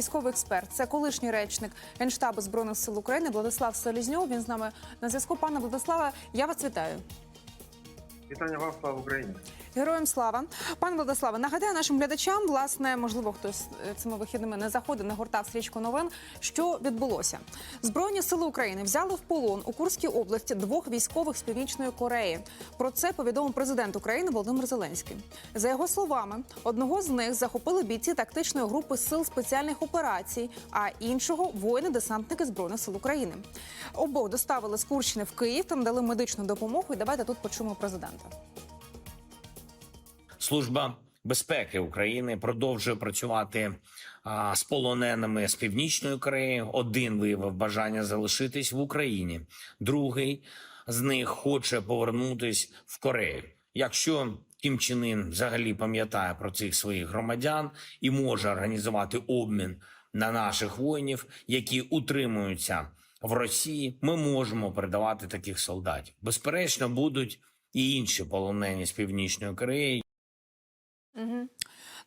військовий експерт. Це колишній речник Генштабу збройних сил України Владислав Селізньов. Він з нами на зв'язку. Пане Владиславе, я вас вітаю. Вітання вам, слава Україні. Героям слава, пане Владиславе, нагадаю нашим глядачам, власне, можливо, хтось е, цими вихідними не заходив, не гортав стрічку новин. Що відбулося? Збройні сили України взяли в полон у Курській області двох військових з північної Кореї. Про це повідомив президент України Володимир Зеленський. За його словами, одного з них захопили бійці тактичної групи сил спеціальних операцій, а іншого воїни-десантники збройних сил України. Обох доставили з Курщини в Київ та надали медичну допомогу. І давайте тут почуємо президента. Служба безпеки України продовжує працювати а, з полоненими з північної Кореї. Один виявив бажання залишитись в Україні, другий з них хоче повернутись в Корею. Якщо Кім Чен Ін взагалі пам'ятає про цих своїх громадян і може організувати обмін на наших воїнів, які утримуються в Росії, ми можемо передавати таких солдатів. Безперечно, будуть і інші полонені з північної Кореї. Угу.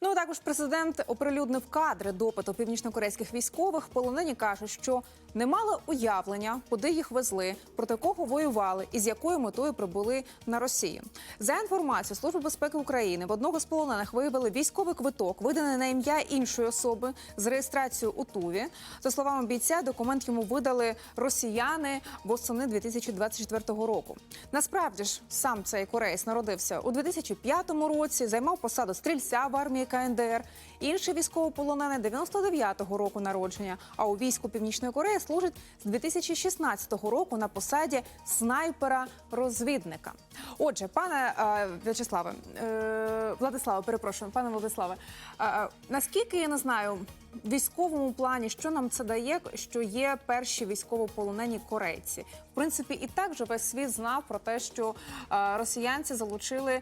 Ну також президент оприлюднив кадри допиту північнокорейських військових. Полонені кажуть, що не мали уявлення, куди їх везли, проти кого воювали і з якою метою прибули на Росію. За інформацією Служби безпеки України в одного з полонених виявили військовий квиток, виданий на ім'я іншої особи з реєстрацією у Туві. За словами бійця, документ йому видали росіяни восени 2024 року. Насправді ж сам цей кореєць народився у 2005 році, займав посаду стрільця в армії КНДР. Інший військовополонений 99-го року народження. А у війську Північної Кореї служить з 2016 року на посаді снайпера-розвідника. Отже, пане е, В'ячеславе, е, Владиславе, перепрошую, пане Владиславе, е, е, наскільки я не знаю, військовому плані, що нам це дає, що є перші військовополонені корейці. В принципі, і так же весь світ знав про те, що е, росіянці залучили е,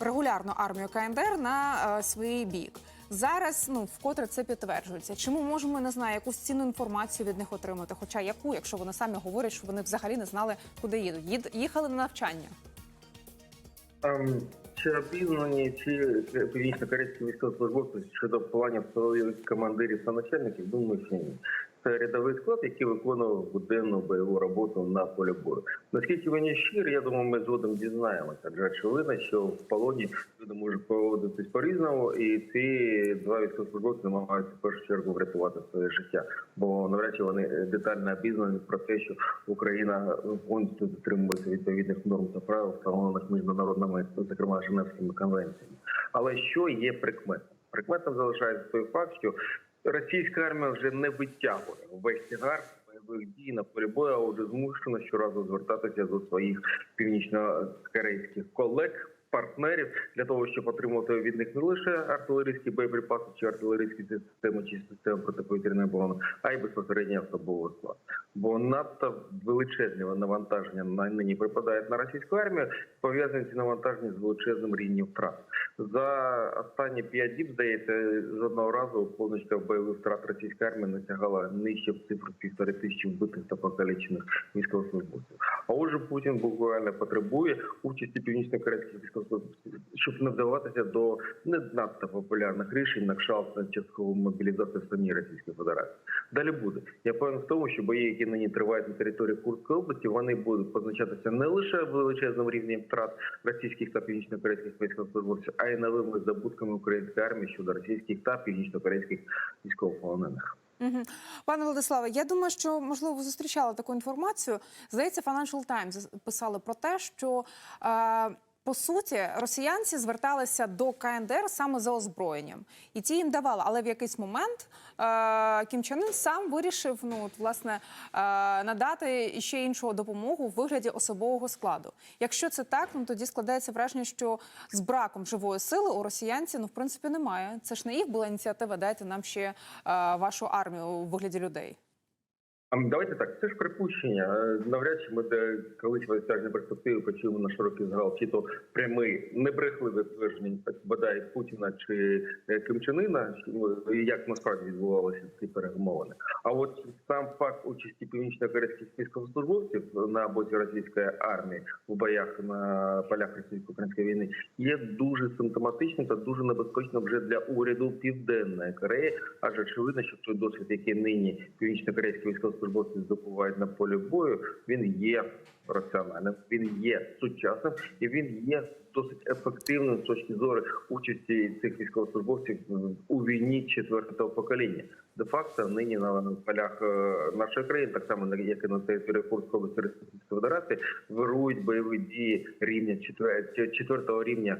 регулярну армію КНДР на е, свій бік. Зараз ну вкотре це підтверджується. Чому можемо не знаю, якусь цінну інформацію від них отримати? Хоча яку, якщо вони самі говорять, що вони взагалі не знали, куди їдуть. Їд їхали на навчання. Ем, чи обізнані чи північно-корейські військовослужбовці щодо планів своїх командирів та начальників? Думаю, що ні. Це рядовий склад, який виконував буденну бойову роботу на полі бою. Наскільки вони щирі, я думаю, ми згодом дізнаємося. Адже очевидно, що в полоні люди можуть поводитись по-різному, і ці два військовослужбовці намагаються в першу чергу врятувати своє життя, бо навряд чи вони детально обізнані про те, що Україна повністю дотримується відповідних норм та правил, встановлених міжнародними, зокрема Женевськими конвенціями. Але що є прикметом? Прикметом залишається той факт, що російська армія вже не витягує весь тягар бойових дій на полі бою, а вже змушена щоразу звертатися до своїх північно-корейських колег. Партнерів для того, щоб отримувати від них не лише артилерійські боєприпаси чи артилерійські системи чи системи протиповітряної оборони, а й безпосередньо особовий склад. Бо надто величезні навантаження на нині припадають на російську армію, пов'язані ці навантаження з величезним рівнем втрат. За останні п'ять діб здається, жодного разу позначка бойових втрат російської армії не сягала нижче цифру півтори тисячі вбитих та покалічених військовослужбовців. А отже, Путін буквально потребує участі північно-корейських військовослужбовців, щоб не вдаватися до не надто популярних рішень на кшталт на часткову мобілізацію самій Російської Федерації. Далі буде. Я певен в тому, що бої, які нині тривають на території Курської області, вони будуть позначатися не лише величезним рівнем втрат російських та північно-корейських військовослужбовців, а й новими здобутками української армії щодо російських та північно-корейських військовополонених. Угу. Пане Владиславе, я думаю, що можливо ви зустрічали таку інформацію. Здається, Financial Times писали про те, що е, по суті росіянці зверталися до КНДР саме за озброєнням, і ті їм давали. Але в якийсь момент е, Кім Чен Ын сам вирішив ну от, власне е, надати ще іншу допомогу в вигляді особового складу. Якщо це так, ну тоді складається враження, що з браком живої сили у росіянців ну в принципі немає. Це ж не їх була ініціатива. Дайте нам ще е, вашу армію у вигляді людей. А давайте так, це ж припущення. Е, Навряд чи ми де колись в осяжній перспективі почуємо на широкий згал, чи то прямий небрехливе твердження бодай Путіна чи е, Ким Чен Ына, чи, ну, як насправді відбувалися ці перемовини. А от сам факт участі північно-корейських військовослужбовців на боці російської армії в боях на полях російсько-української війни є дуже симптоматичним та дуже небезпечним вже для уряду Південної Кореї, адже очевидно, що той досвід, який нині північно-корейські військовослужбовці здобувають на полі бою, він є раціональним, він є сучасним і він є досить ефективним з точки зору участі цих військовослужбовців у війні четвертого покоління. Де факто нині на полях е, нашої країни, так само як і на території Курської області Російської Федерації, вирують бойові дії рівня четвер- четвертого рівня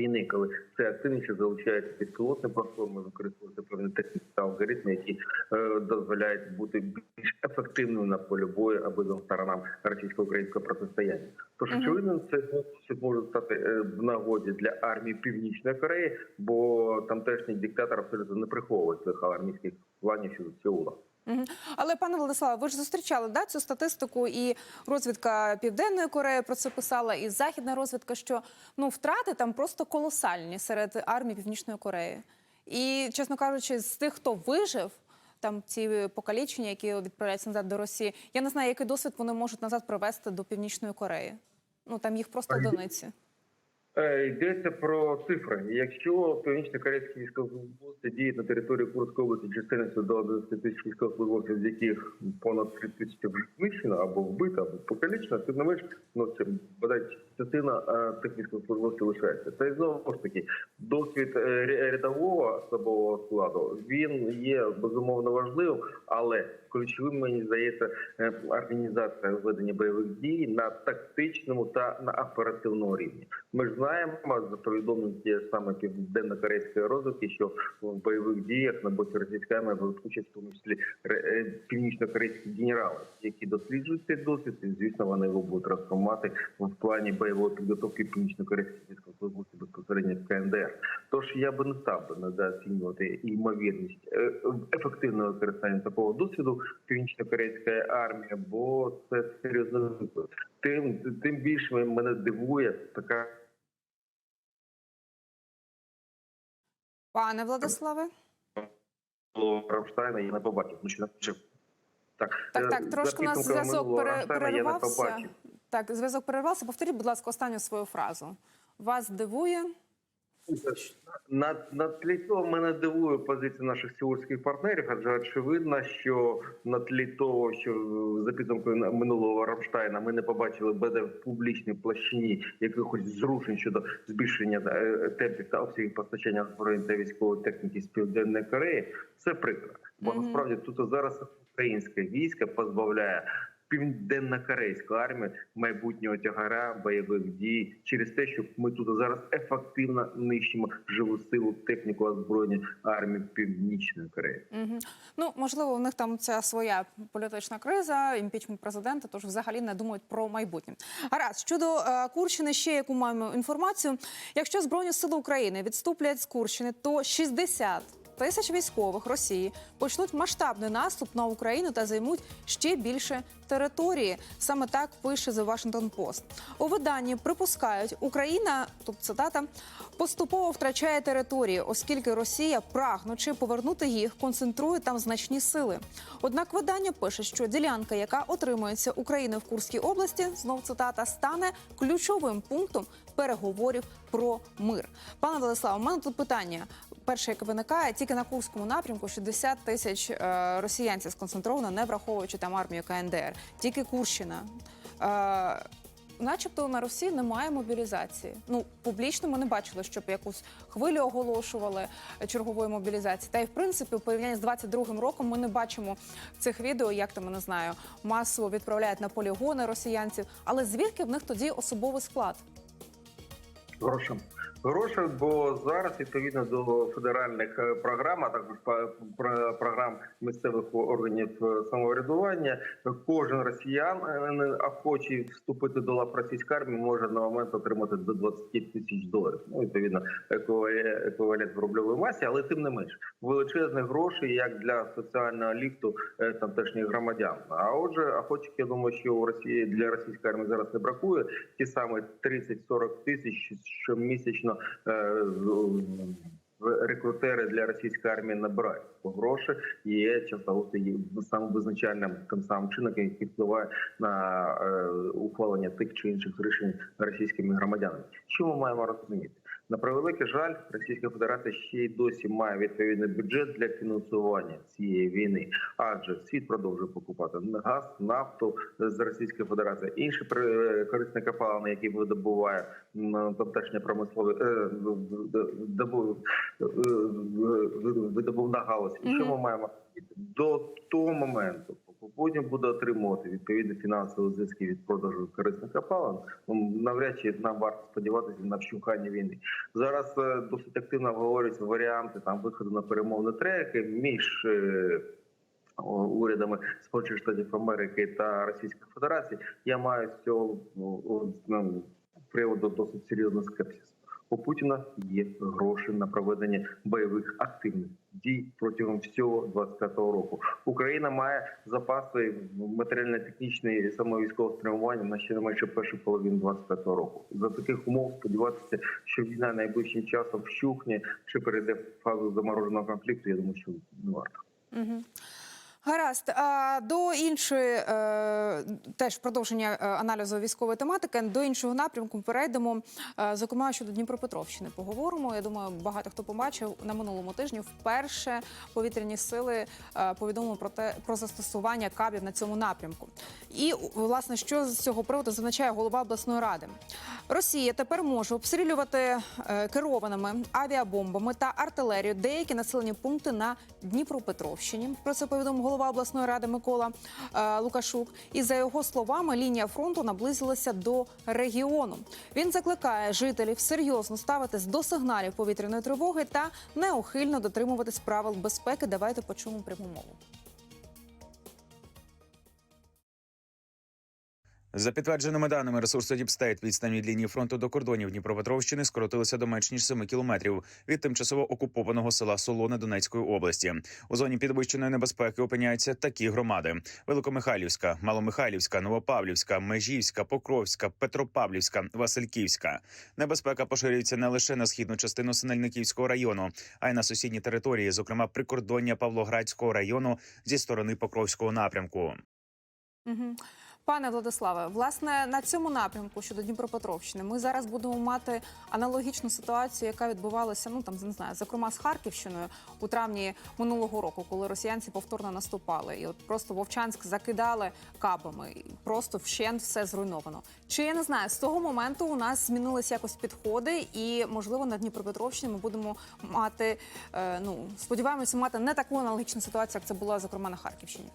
війни, коли це активніше залучається безпілотні платформи, використовуються певні техніки та алгоритми, які е, дозволяють бути більш ефективними на полі бою обидвом сторонам російсько-українського протистояння. Тож очевидно, це може стати е, в нагоді для армії Північної Кореї, бо тамтешній диктатор абсолютно не приховує своїх армійських планів щодо Сеула. Але пане Владиславе, ви ж зустрічали да, цю статистику, і розвідка Південної Кореї про це писала, і західна розвідка, що ну втрати там просто колосальні серед армії Північної Кореї. І, чесно кажучи, з тих, хто вижив. Там ці покалічення, які відправляються назад до Росії. Я не знаю, який досвід вони можуть назад привезти до Північної Кореї. Ну там їх просто одиниці. Е, Йдеться про цифри. Якщо північно-корейські військовослужбовці діють на території Курської області чисельністю до 11 тисяч військовослужбовців, з яких понад 3 тисячі вже знищено або вбито, або покалічено, тим не менш, ну це бодай частина е, тих військовослужбовців лишається. Це знову ж таки досвід е, рядового особового складу. Він є безумовно важливим, але ключовим мені здається е, організація ведення бойових дій на тактичному та на оперативному рівні. Ми ж знаємо за повідомлення тієї саме південно-корейської розвідки, що в бойових діях на боці російської армії беруть участь в тому числі е, північно-корейські генерали, які досліджують цей досвід, і звісно вони його будуть трансформувати в плані бойової підготовки північно-корейських військовослужбовців безпосередньо в КНДР. Тож я би не став би недооцінювати ймовірність е, ефективного використання такого досвіду північно-корейської армії, бо це серйозно виклик. Тим тим більше мене дивує така. Пане Владиславе, Слово Рамштайна я не побачив. Ну, що. Так, так, е, так, трошки у нас зв'язок минулого пере- Рамштайна я не переривався. побачив. Так, зв'язок перервався. Повторіть, будь ласка, останню свою фразу. Вас дивує? На, на тлі цього мене дивує позиція наших сеульських партнерів, адже очевидно, що на тлі того, що за підсумкою минулого Рамштайна ми не побачили буде в публічній площині якихось зрушень щодо збільшення е, темпів та обсягів постачання озброєнь та військової техніки з південної Кореї. Це прикро, бо насправді тут зараз українське військо позбавляє. Південно-корейську армію майбутнього тягара бойових дій через те, що ми тут зараз ефективно нищимо живу силу техніку озброєння армії Північної Кореї. Угу. Ну, можливо, у них там ця своя політична криза, імпічмент президента, тож взагалі не думають про майбутнє. Гаразд, щодо е, Курщини, ще яку маємо інформацію. Якщо Збройні сили України відступлять з Курщини, то 60 тисяч військових Росії почнуть масштабний наступ на Україну та займуть ще більше території. Саме так пише The Washington Post. У виданні припускають, Україна, тут цитата, поступово втрачає території, оскільки Росія, прагнучи повернути їх, концентрує там значні сили. Однак видання пише, що ділянка, яка отримується Україною в Курській області, знов цитата, стане ключовим пунктом переговорів про мир. Пане Владиславе, у мене тут питання. Перше, яке виникає, тільки на Курському напрямку 60 тисяч е, росіянців сконцентровано, не враховуючи там армію КНДР. Тільки Курщина. Е, Начебто на Росії немає мобілізації. Ну публічно ми не бачили, щоб якусь хвилю оголошували чергової мобілізації. Та й в принципі, у порівнянні з 22-м роком ми не бачимо цих відео, як там не знаю, масово відправляють на полігони росіянців. Але звідки в них тоді особовий склад? Грошем. Грошей, бо зараз відповідно до федеральних е, програм, а також про- програм місцевих органів е, самоврядування, кожен росіян е, охочий вступити до лав російської армії може на момент отримати до 20 тисяч доларів. Ну відповідно еквівалент в рубльовій масі, але тим не менш величезних грошей як для соціального ліфту е, тамтешніх громадян. А отже, охочих, я думаю, що у Росії для російської армії зараз не бракує. Ті самі 30-40 тисяч щомісячно е, рекрутери для російської армії набирають гроші є часто є самим визначальним тим самим чином, який впливає на е, ухвалення тих чи інших рішень російськими громадянами. Що ми маємо розуміти? На превеликий жаль, Російська Федерація ще й досі має відповідний бюджет для фінансування цієї війни, адже світ продовжує покупати газ, нафту з Російської Федерації, інші при- корисні копалини, які видобуває тамтешня промислові е, е, видобувна галузь. І що ми маємо? До того моменту, потім буде отримувати відповідні фінансові зв'язки від продажу корисних копалин, ну, навряд чи нам варто сподіватися на вщухання війни. Зараз е, досить активно обговорюються варіанти там виходу на перемовні треки між. е, Урядами Сполучених Штатів Америки та Російської Федерації я маю з цього ну, приводу досить серйозний скепсис. У Путіна є гроші на проведення бойових активних дій протягом всього 25-го року. Україна має запаси матеріально-технічної саме військового спрямування на ще не менше першу половину 25-го року. За таких умов сподіватися, що війна найближчим часом вщухне чи перейде в фазу замороженого конфлікту. Я думаю, що не варто. Угу. Гаразд, до іншої е, теж продовження е, аналізу військової тематики. До іншого напрямку перейдемо. Е, зокрема, щодо Дніпропетровщини поговоримо. Я думаю, багато хто побачив на минулому тижні. Вперше повітряні сили повідомили про те про застосування кабів на цьому напрямку. І власне, що з цього приводу зазначає голова обласної ради. Росія тепер може обстрілювати е, керованими авіабомбами та артилерію деякі населені пункти на Дніпропетровщині. Про це повідомив голова обласної ради Микола е, Лукашук. І за його словами, лінія фронту наблизилася до регіону. Він закликає жителів серйозно ставитись до сигналів повітряної тривоги та неухильно дотримуватись правил безпеки. Давайте почуємо пряму мову. За підтвердженими даними ресурсу Діпстейт, відстань від лінії фронту до кордонів Дніпропетровщини скоротилася до менш ніж 7 кілометрів від тимчасово окупованого села Солоне Донецької області. У зоні підвищеної небезпеки опиняються такі громади: Великомихайлівська, Маломихайлівська, Новопавлівська, Межівська, Покровська, Петропавлівська, Васильківська. Небезпека поширюється не лише на східну частину Синельниківського району, а й на сусідні території, зокрема прикордоння Павлоградського району зі сторони Покровського напрямку. Пане Владиславе, власне, на цьому напрямку щодо Дніпропетровщини ми зараз будемо мати аналогічну ситуацію, яка відбувалася, ну там не знаю, зокрема з Харківщиною у травні минулого року, коли росіянці повторно наступали, і от просто Вовчанськ закидали кабами, і просто вщент все зруйновано. Чи я не знаю, з того моменту у нас змінилися якось підходи, і можливо на Дніпропетровщині ми будемо мати, е, ну сподіваємося, мати не таку аналогічну ситуацію, як це була зокрема на Харківщині.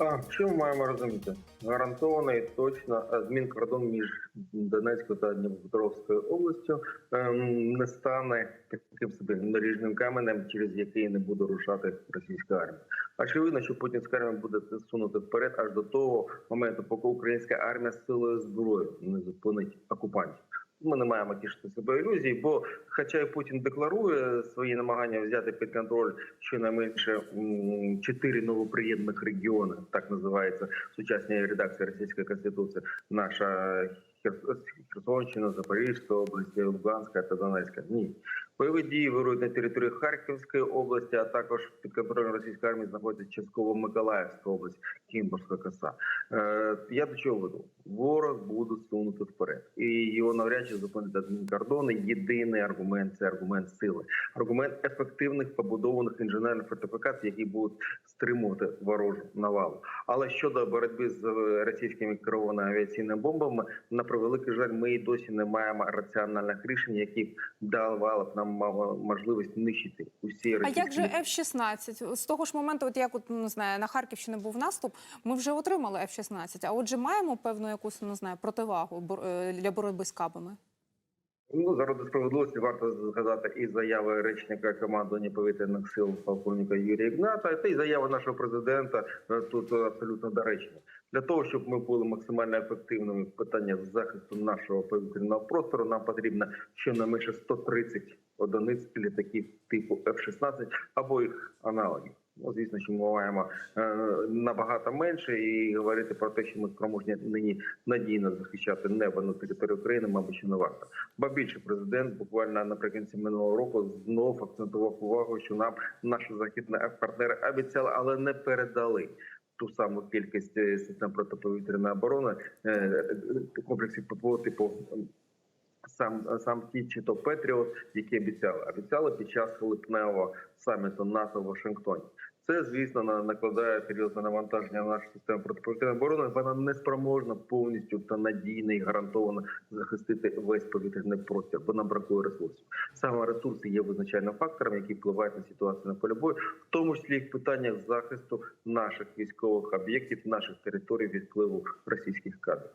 А що ми маємо розуміти? Гарантований точно е, змін кордон між Донецькою та Дніпропетровською областю ем, не стане таким собі наріжним каменем, через який не буде рушати російська армія. Очевидно, що путінська армія буде сунути вперед аж до того моменту, поки українська армія силою зброї не зупинить окупантів. Ми не маємо тішити себе ілюзій, бо, хоча Путін декларує свої намагання взяти під контроль щонайменше чотири новоприємних регіони, так називається сучасна редакції Російської конституції, наша Хер- Херсонщина, Запорізька область, Луганська та Донецька. Ні. Бойові дії вирують на території Харківської області, а також під контролем російської армії знаходиться частково Миколаївська область, Кімбурська коса. Е, я до чого веду? Ворог буде сунути вперед, і його навряд чи зупинить адмінкордони. Єдиний аргумент це аргумент сили, аргумент ефективних побудованих інженерних фортифікацій, які будуть стримувати ворожу навалу. Але щодо боротьби з е, російськими керованими авіаційними бомбами, на превеликий жаль, ми і досі не маємо раціональних рішень, які б давали б нам мало- можливість нищити усі А російські як же F-16? З того ж моменту, от як от не знаю, на Харківщині був наступ, ми вже отримали F-16, А отже, маємо певну якусь не знаю противагу е, для боротьби з кабами. Ну, заради справедливості варто згадати і заяви речника командування повітряних сил полковника Юрія Ігната, та й заяви нашого президента е, тут абсолютно доречні. Для того, щоб ми були максимально ефективними в питаннях захисту нашого повітряного простору, нам потрібно щонайменше 130 одиниць літаків типу F-16 або їх аналогів. Ну, звісно, що ми маємо е, набагато менше і говорити про те, що ми спроможні нині надійно захищати небо на території України, мабуть, не варто. Ба більше президент буквально наприкінці минулого року знов акцентував увагу, що нам наші західні партнери обіцяли, але не передали. Ту саму кількість е, систем протиповітряної оборони е, е, комплексів ППО типу сам сам ті чи то Петріот, які обіцяли. Обіцяли під час липневого саміту НАТО в Вашингтоні. Це, звісно, на- накладає серйозне навантаження на нашу систему протиповітряної оборони. Вона не спроможна повністю та надійно і гарантовано захистити весь повітряний простір, бо нам бракує ресурсів. Саме ресурси є визначальним фактором, який впливає на ситуацію на полі бою, в тому числі і в питаннях захисту наших військових об'єктів, наших територій від впливу російських кадрів.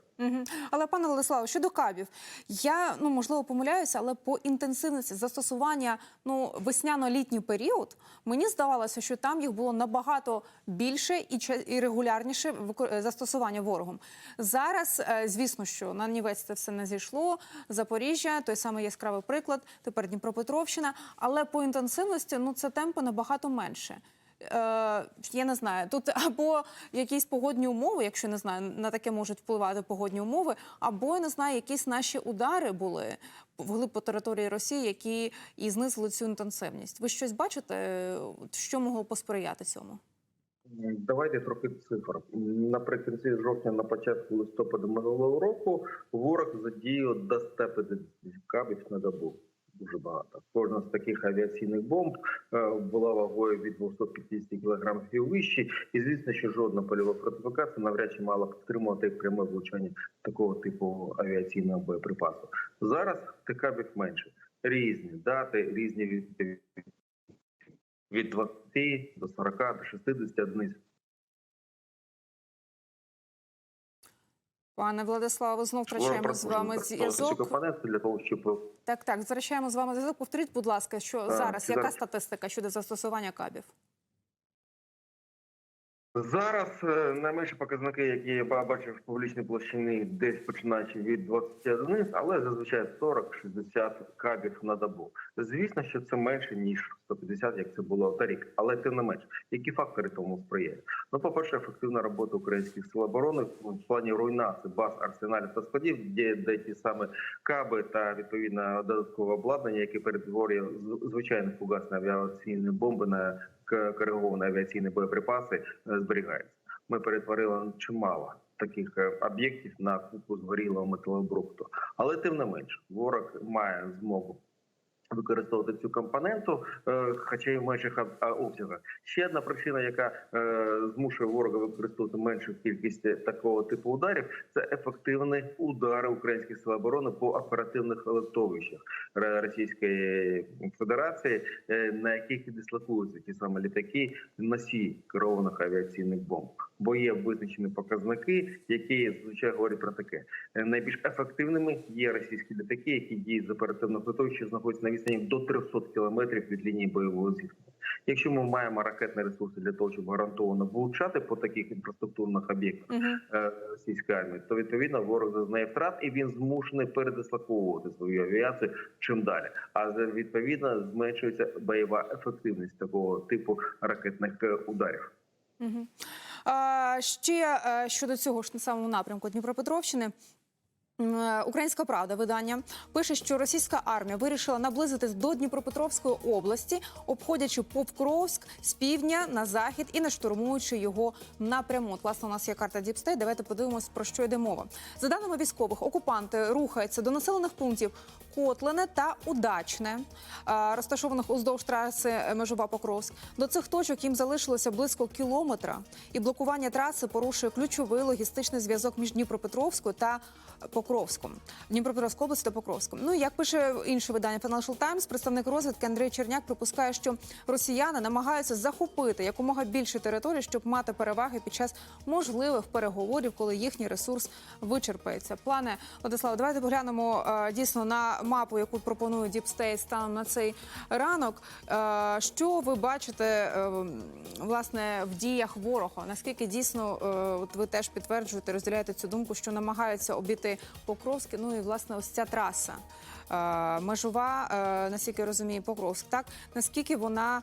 Але пане Владиславе, щодо кабів, я ну можливо помиляюся, але по інтенсивності застосування ну весняно-літній період мені здавалося, що там їх було набагато більше і і регулярніше е, застосування ворогом. Зараз, е, звісно, що на нівець це все не зійшло. Запоріжжя, той самий яскравий приклад, тепер Дніпропетровщина. Але по інтенсивності ну це темпи набагато менше. Е, я не знаю, тут або якісь погодні умови, якщо не знаю, на таке можуть впливати погодні умови, або я не знаю, якісь наші удари були вглиб по території Росії, які і знизили цю інтенсивність. Ви щось бачите, що могло посприяти цьому? Давайте трохи цифр. Наприкінці жовтня, на початку листопада минулого року, ворог задіяв до 150 кабів на добу. Дуже багато. Кожна з таких авіаційних бомб е, була вагою від 250 кг і вище. І звісно, що жодна польова фортифікація навряд чи мала підтримувати пряме влучання такого типу авіаційного боєприпасу. Зараз кабів менше. Різні дати, різні від, від 20 до 40 до 60 одиниць. Пане Владиславе, знов втрачаємо з вами зв'язок. для того, щоб Так, так, втрачаємо з вами зв'язок. Повторіть, будь ласка, що зараз яка статистика щодо застосування кабів? Зараз е, найменші показники, які я бачив в публічній площині, десь починаючи від 20 одиниць, але зазвичай 40-60 кабів на добу. Звісно, що це менше ніж 150, як це було торік, але тим не менш, які фактори тому сприяють? Ну, по перше, ефективна робота українських сил оборони в плані руйнації баз арсеналів та складів, де, де ті саме каби та відповідно додаткове обладнання, яке перетворює звичайні фугасні авіаційні бомби на кориговані авіаційні боєприпаси зберігаються. зберігається. Ми перетворили чимало таких е, об'єктів на купу згорілого металобрухту. Але тим не менш, ворог має змогу. Використовувати цю компоненту, е, хоча й в менших об- обсягах. Ще одна причина, яка е, змушує ворога використовувати меншу кількість е, такого типу ударів, це ефективні удари українських сил оборони по оперативних литовищах Російської Федерації, е, на яких дислокуються ті самі літаки носії керованих авіаційних бомб. Бо є визначені показники, які звичайно говорять про таке. Е, Найбільш ефективними є російські літаки, які діють з оперативних литовищ, що знаходяться на відстані до 300 кілометрів від лінії бойового зіткнення. Якщо ми маємо ракетні ресурси для того, щоб гарантовано влучати по таких інфраструктурних об'єктах е, російської армії, то відповідно ворог зазнає втрат і він змушений передислоковувати свою авіацію чим далі. А відповідно зменшується бойова ефективність такого типу ракетних е, ударів. Угу. Ще е, щодо цього ж на самому напрямку Дніпропетровщини. Е, Українська правда видання пише, що російська армія вирішила наблизитись до Дніпропетровської області, обходячи Покровськ з півдня на захід і не штурмуючи його напряму. От, власне, у нас є карта Діпстей. Давайте подивимось про що йде мова. За даними військових, окупанти рухаються до населених пунктів Котлине та Удачне, е, розташованих уздовж траси е, Межова Покровськ. До цих точок їм залишилося близько кілометра, і блокування траси порушує ключовий логістичний зв'язок між Дніпропетровською та Покровську. Дніпропетровської області та Покровську. Ну як пише інше видання Financial Times, представник розвідки Андрій Черняк припускає, що росіяни намагаються захопити якомога більше територій, щоб мати переваги під час можливих переговорів, коли їхній ресурс вичерпається. Плане Владислав, давайте поглянемо е, дійсно на мапу, яку пропонує Deep State станом на цей ранок. Е, що ви бачите е, власне в діях ворога? Наскільки дійсно от ви теж підтверджуєте, розділяєте цю думку, що намагаються обійти Покровське? Ну і власне ось ця траса. е, Межова, е, наскільки я розумію, Покровськ. Так наскільки вона е,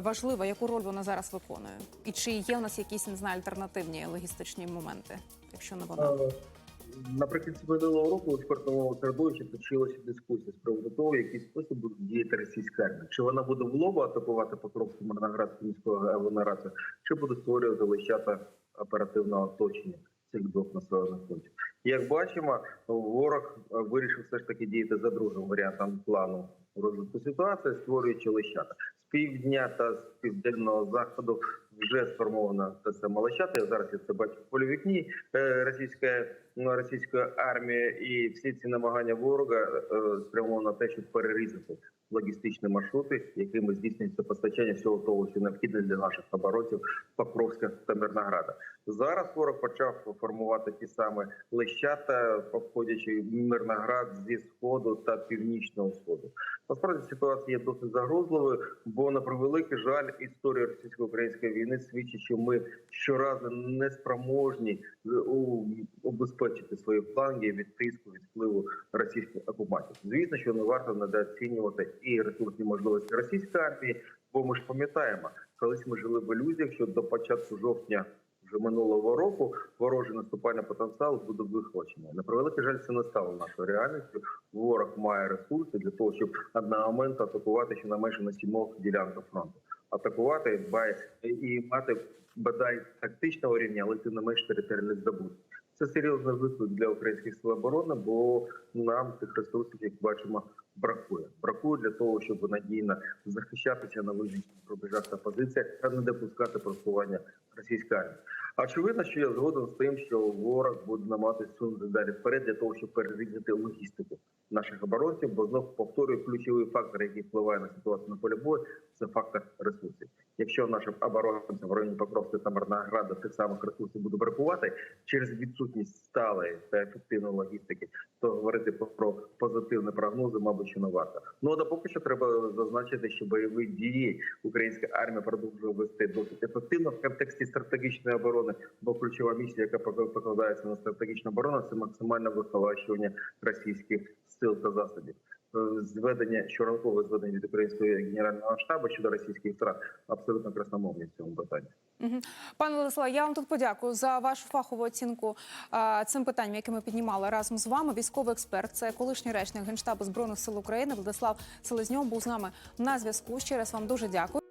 важлива, яку роль вона зараз виконує? І чи є у нас якісь не знаю, альтернативні логістичні моменти, якщо не вона? Наприкінці минулого року у експертному середовищі точилася дискусія з приводу того, в який спосіб буде діяти російська армія. Чи вона буде в лобу атакувати Покровську Мирноградську міську агломерацію, чи буде створювати лищата оперативного оточення цих двох населених пунктів. Як бачимо, ворог е, вирішив все ж таки діяти за другим варіантом плану розвитку ситуації, створюючи лищата. З півдня та з південного заходу вже сформована та сама лищата. Я зараз я це бачу в полі вікні е, російська російської армії, і всі ці намагання ворога е, спрямовані на те, щоб перерізати логістичні маршрути, якими здійснюється постачання всього того, що необхідне для наших оборонців Покровська та Мирнограда. Зараз ворог почав формувати ті самі лещата, обходячи Мирноград зі сходу та північного сходу. Насправді ситуація є досить загрозливою, бо на превеликий жаль, історія російсько-української війни свідчить, що ми щоразу не спроможні убезпечити свої фланги від тиску від впливу російських окупантів. Звісно, що не варто недооцінювати і ресурсні можливості російської армії, бо ми ж пам'ятаємо, колись ми жили в ілюзіях, що до початку жовтня. Вже минулого року ворожий наступальний потенціал буде вихвачений. На превеликий жаль, це не стало нашою реальністю. Ворог має ресурси для того, щоб одномоментно атакувати щонайменше на сімох ділянках фронту. Атакувати і мати бодай тактичного рівня, але тим не менш територіальних здобутків. Це серйозний виклик для українських сил оборони, бо нам тих ресурсів, як бачимо, бракує. Бракує для того, щоб надійно захищатися на визначених рубежах та позиціях та не допускати просування російської армії. Очевидно, що я згоден з тим, що ворог буде намагатися сунути далі вперед для того, щоб перерізати логістику наших оборонців, бо знов повторюю ключовий фактор, який впливає на ситуацію на полі бою, це фактор ресурсів. Якщо нашим оборонцям в районі Покровська та Мирнограда тих самих ресурсів буде бракувати через відсутність сталої та ефективної логістики, то говорити про позитивні прогнози, мабуть, що не варто. Ну а поки що треба зазначити, що бойові дії українська армія продовжує вести досить ефективно в контексті стратегічної оборони, бо ключова місія, яка покладається на стратегічну оборону, це максимальне вихолащування російських сил та засобів. Е, Зведення щоранкове зведення від українського генерального штабу щодо російських втрат абсолютно красномовні в цьому питанні. Пане Владиславе, я вам тут подякую за вашу фахову оцінку цим питанням, яке ми піднімали разом з вами. Військовий експерт, це колишній речник генштабу збройних сил України Владислав Селезньов був з нами на зв'язку. Ще раз вам дуже дякую.